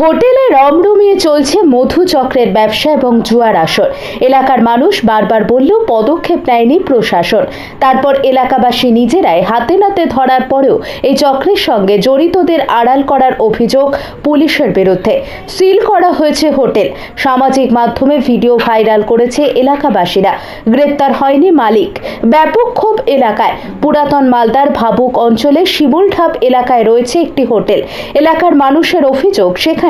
হোটেলে রমরমিয়ে চলছে মধু চক্রের ব্যবসা এবং জুয়ার আসর। এলাকার মানুষ বারবার বললেও পদক্ষেপ নেয়নি প্রশাসন। তারপর এলাকাবাসী নিজেরাই হাতে নাতে ধরার পরেও এই চক্রের সঙ্গে জড়িতদের আড়াল করার অভিযোগ পুলিশের বিরুদ্ধে। সিল করা হয়েছে হোটেল। সামাজিক মাধ্যমে ভিডিও ভাইরাল করেছে এলাকাবাসীরা। গ্রেপ্তার হয়নি মালিক। ব্যাপক ক্ষোভ এলাকায়। পুরাতন মালদার ভাবুক অঞ্চলে শিমুলঢাপ এলাকায় রয়েছে একটি হোটেল। এলাকার মানুষের অভিযোগ, সেখানে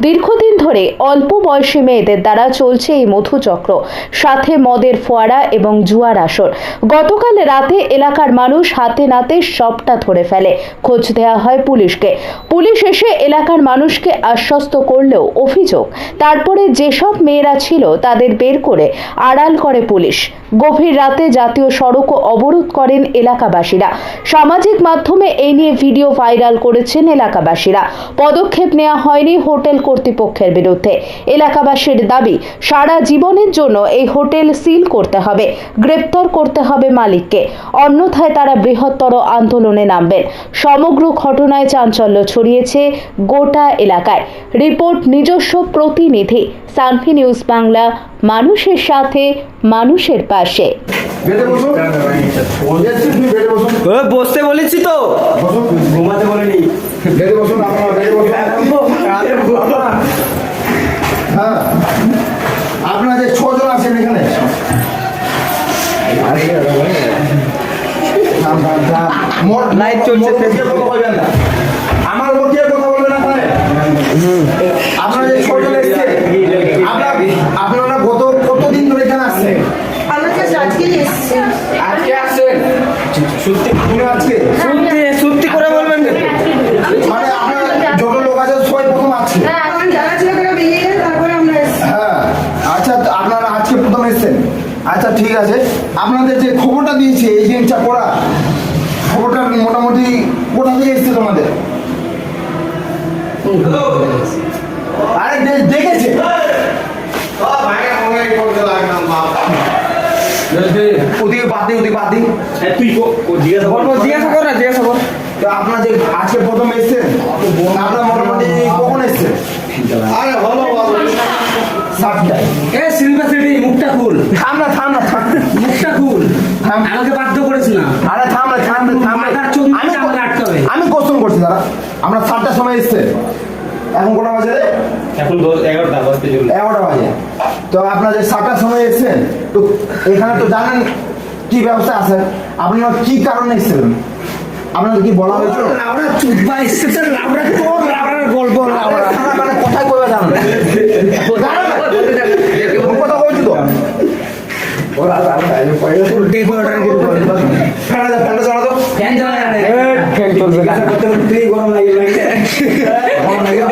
দীর্ঘদিন ধরে অল্প বয়সী মেয়েদের দ্বারা চলছে এই মধুচক্র। সাথে মদের ফোয়ারা এবং জুয়ার আসর। গতকাল রাতে এলাকার মানুষ হাতে নাতে সবটা ধরে ফেলে। খোঁজ দেওয়া হয় পুলিশকে। পুলিশ এসে এলাকার মানুষকে আশ্বস্ত করলেও অভিযোগ। তারপরে যেসব মেয়েরা ছিল তাদের বের করে আড়াল করে পুলিশ। গভীর রাতে জাতীয় সড়কও অবরোধ করেন এলাকাবাসীরা। সামাজিক মাধ্যমে এই নিয়ে ভিডিও ভাইরাল করেছেন এলাকাবাসীরা। পদক্ষেপ নেওয়া হয়নি হোটেল কর্তৃপক্ষের বিরুদ্ধে। এলাকাবাসীর দাবি সারা জীবনের জন্য এই হোটেল সিল করতে হবে গ্রেপ্তার করতে হবে মালিককে। অন্যথায় তারা বৃহত্তর আন্দোলনে নামবেন। সমগ্র ঘটনায় চাঞ্চল্য ছড়িয়েছে গোটা এলাকায়। রিপোর্ট নিজস্ব প্রতিনিধি সানফি নিউজ বাংলা মানুষের সাথে মানুষের পাশে। বসতে বলেছি তো। ঘুমাতে বলেনি। বেডে বসুন আপনারা বেডে বসুন হ্যাঁ। আপনারা যে ছজন আছেন এখানে। আমার মধ্যে কথা বলবেন আপনারা? আপনারা যে ছজন ঠিক আছে। আপনাদের যে খবরটা দিয়েছে এই জিনিসটা করা খবরটা মোটামুটি কোথা থেকে এসছে তোমাদের? আরে দেখেছে। ওদিকে বাদ দিই ওদিকে বাদ দিই তুই জিজ্ঞাসা কর। জিজ্ঞাসা কর না জিজ্ঞাসা কর। তো আপনার যে আজকে প্রথম এসছেন আপনার মোটামুটি কখন এসছেন আরে হলো। সাতটায় এ সিলভার সিটি মুখটা খুল। থাম না থাম। না থাম মুখটা খুল। থাম। আমাকে বাধ্য করিস না। আরে থাম না থাম না থাম। না। মাথার চুল আমি। আমি কোশ্চেন করছি দাদা। আমরা সাতটার সময় এসছে। এখন কোটা বাজে? এখন এগারোটা বাজতে এগারোটা বাজে। তো আপনার যে সাতটার সময় এসছেন তো এখানে তো জানেন কি ব্যবস্থা আছে। আপনারা কি কারণে এসেছিলেন? আপনাদের কি বলা হয়েছিল আমরা চুপবা এসছে তো আমরা তোর আমরা গল্প আমরা মানে কথাই কইবা না। কথা তো? চালা তো। ফ্যান চালা ফ্যান চলবে না। করতে গরম লাগে গরম লাগে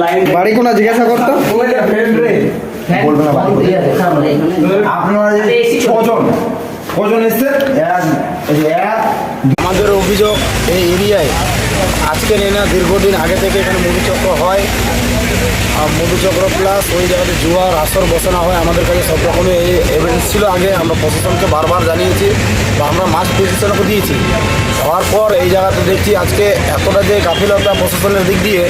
লাইন বাড়ি কোনা জিজ্ঞাসা করতো? বলবে না। বাড়ি। আপনারা ছজন ছজন যে এক আমাদের অভিযোগ এই এরিয়ায় আজকে নেই না দীর্ঘদিন আগে থেকে এখানে মধুচক্র হয়। আর মধুচক্র প্লাস ওই জায়গাতে জুয়ার আসর বসানো হয়। আমাদের কাছে সব রকমের এই এভিডেন্স ছিল আগে। আমরা প্রশাসনকে বারবার জানিয়েছি বা আমরা মাস পজিশনকে দিয়েছি। হওয়ার পর এই জায়গাতে দেখছি আজকে এতটা যে গাফিলতা প্রশাসনের দিক দিয়ে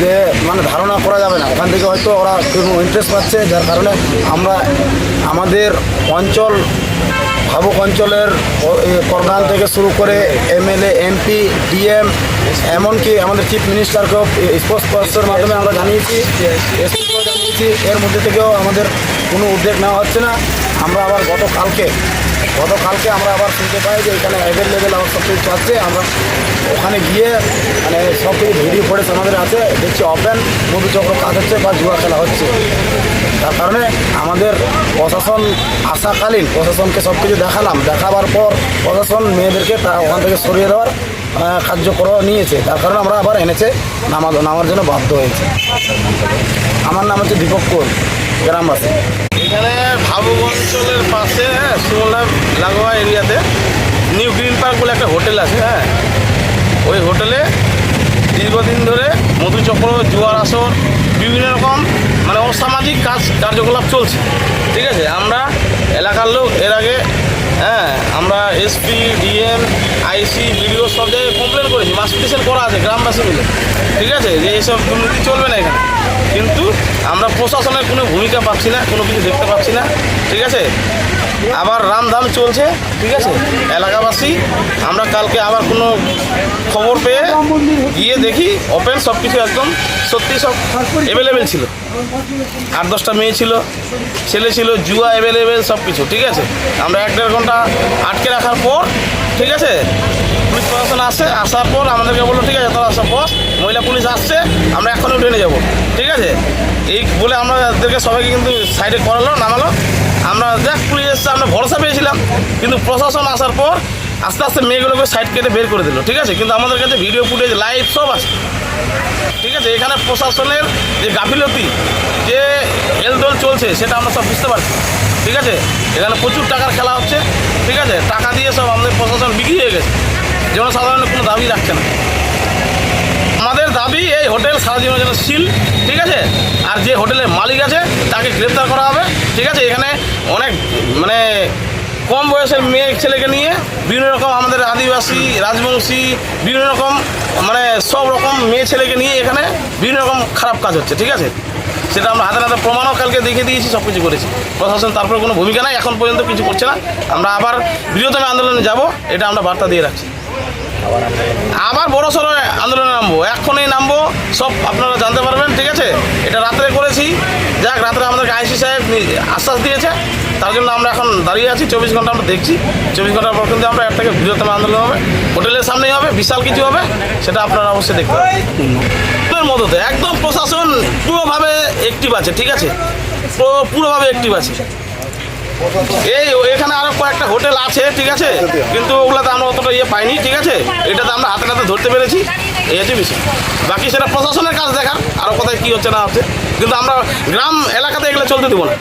যে মানে ধারণা করা যাবে না। ওখান থেকে হয়তো ওরা কোনো ইন্টারেস্ট পাচ্ছে। যার কারণে আমরা আমাদের অঞ্চল, ভাবুক অঞ্চলের প্রধান থেকে শুরু করে এমএলএ এমপি ডিএম এমনকি আমাদের চিফ মিনিস্টারকেও স্পষ্টের মাধ্যমে আমরা জানিয়েছি জানিয়েছি। এর মধ্যে থেকেও আমাদের কোনো উদ্বেগ নেওয়া হচ্ছে না। আমরা আবার গতকালকে গতকালকে আমরা আবার শুনতে পাই যে এখানে অ্যাভেলেবেল আমার সব কিছু আছে আমরা ওখানে গিয়ে মানে সব কিছু ভিডিও ফুটেজ আমাদের আছে। দেখছি ওপেন মধুচক্র কাজ হচ্ছে বা জুয়া খেলা হচ্ছে। তার কারণে আমাদের প্রশাসন আসাকালীন প্রশাসনকে সব কিছু দেখালাম। দেখাবার পর প্রশাসন মেয়েদেরকে তা ওখান থেকে সরিয়ে দেওয়ার কার্যক্রম নিয়েছে। তার কারণে আমরা আবার এনেছে নামা নামার জন্য বাধ্য হয়েছে। আমার নাম হচ্ছে দীপক কোল, গ্রামবাসী। এখানে ভাবুক অঞ্চলের পাশে হ্যাঁ সুমলা লাগোয়া এরিয়াতে নিউ গ্রিন পার্ক বলে একটা হোটেল আছে হ্যাঁ। ওই হোটেলে দীর্ঘদিন ধরে মধুচক্র, জুয়ার আসর, বিভিন্ন রকম মানে অসামাজিক কাজ, কার্যকলাপ চলছে। ঠিক আছে, আমরা এলাকার লোক, এর আগে হ্যাঁ আমরা এসপি ডিএম আইসি বিডিও সব জায়গায় কমপ্লেন করেছি। মাস পিটিশন করা আছে গ্রামবাসী মিলে। ঠিক আছে? যে এইসব দুর্নীতি চলবে না এখানে। কিন্তু আমরা প্রশাসনের কোনো ভূমিকা পাচ্ছি না, কোনো কিছু দেখতে পাচ্ছি না। ঠিক আছে? আবার রামধাম চলছে, ঠিক আছে? এলাকাবাসী, আমরা কালকে আবার কোনো খবর পেয়ে গিয়ে দেখি ওপেন সব কিছু একদম সত্যি সব অ্যাভেলেবেল ছিল। আট দশটা মেয়ে ছিল, ছেলে ছিল, জুয়া অ্যাভেলেবেল সব কিছু, ঠিক আছে? আমরা এক দেড় ঘণ্টা আটকে রাখার পর, ঠিক আছে? পুলিশ প্রশাসন আসে, আসার পর আমাদেরকে বলল, ঠিক আছে, তোরা সব বস, মহিলা পুলিশ আসছে, আমরা এখনই উঠে নিয়ে যাব। ঠিক আছে? এই বলে আমাদেরকে সবাইকে কিন্তু সাইডে করালো, নামালো। আমরা দেখ, পুলিশ এসছে, আমরা ভরসা পেয়েছিলাম, কিন্তু প্রশাসন আসার পর আস্তে আস্তে মেয়েগুলোকে সাইড কেটে বের করে দিল, ঠিক আছে? কিন্তু আমাদের কাছে ভিডিও ফুটেজ লাইভ সব আছে। ঠিক আছে? এখানে প্রশাসনের যে গাফিলতি, যে এলদোল চলছে, সেটা আমরা সব বুঝতে পারছি। ঠিক আছে? এখানে প্রচুর টাকার খেলা হচ্ছে, ঠিক আছে? টাকা দিয়ে সব আমাদের প্রশাসন বিক্রি হয়ে গেছে। জনসাধারণের কোনো দাবি রাখছে না। আমাদের দাবি এই হোটেল সারা জীবনের জন্য সিল, ঠিক আছে? আর যে হোটেলের মালিক আছে, তাকে গ্রেপ্তার করা হবে, ঠিক আছে? এখানে অনেক মানে কম বয়সের মেয়ে ছেলেকে নিয়ে বিভিন্ন রকম আমাদের আদিবাসী, রাজবংশী, বিভিন্ন রকম মানে সব রকম মেয়ে ছেলেকে নিয়ে এখানে বিভিন্ন রকম খারাপ কাজ হচ্ছে, ঠিক আছে? সেটা আমরা হাতে হাতে প্রমাণও কালকে দেখে দিয়েছি, সব কিছু করেছি। প্রশাসন তারপরে কোনো ভূমিকা নাই, এখন পর্যন্ত কিছু করছে না। আমরা আবার বৃহত্তম আন্দোলনে যাব, এটা আমরা বার্তা দিয়ে রাখছি। আবার বড় সড়ো আন্দোলনে নামবো, এখনই নামবো, সব আপনারা জানতে পারবেন, ঠিক আছে? এটা রাত্রে করেছি যাক, রাত্রে আমাদেরকে আইসি সাহেব আশ্বাস দিয়েছে। তার জন্য আমরা এখন দাঁড়িয়ে আছি, চব্বিশ ঘণ্টা আমরা দেখছি। চব্বিশ ঘণ্টার পর কিন্তু আমরা এর থেকে বৃহত্তম আন্দোলন হবে। হোটেলের সামনেই হবে, বিশাল কিছু হবে, সেটা আপনারা অবশ্যই দেখতে পাবেন। মদতে, একদম প্রশাসন পুরোভাবে একটিভ আছে, ঠিক আছে? পুরো- পুরোভাবে একটিভ আছে। এই, এখানে আরও কয়েকটা হোটেল আছে, ঠিক আছে? কিন্তু ওগুলাতে আমরা অতটা ইয়ে পাইনি, ঠিক আছে? এটাতে আমরা হাতে হাতে ধরতে পেরেছি। এই হচ্ছে বিষয়। বাকি সেটা প্রশাসনের কাজ দেখার, আরও কোথায় কি হচ্ছে না হচ্ছে। কিন্তু আমরা গ্রাম এলাকাতে এগুলো চলতে দেবো না।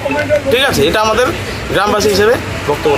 ঠিক আছে? এটা আমাদের গ্রামবাসী হিসেবে বক্তব্য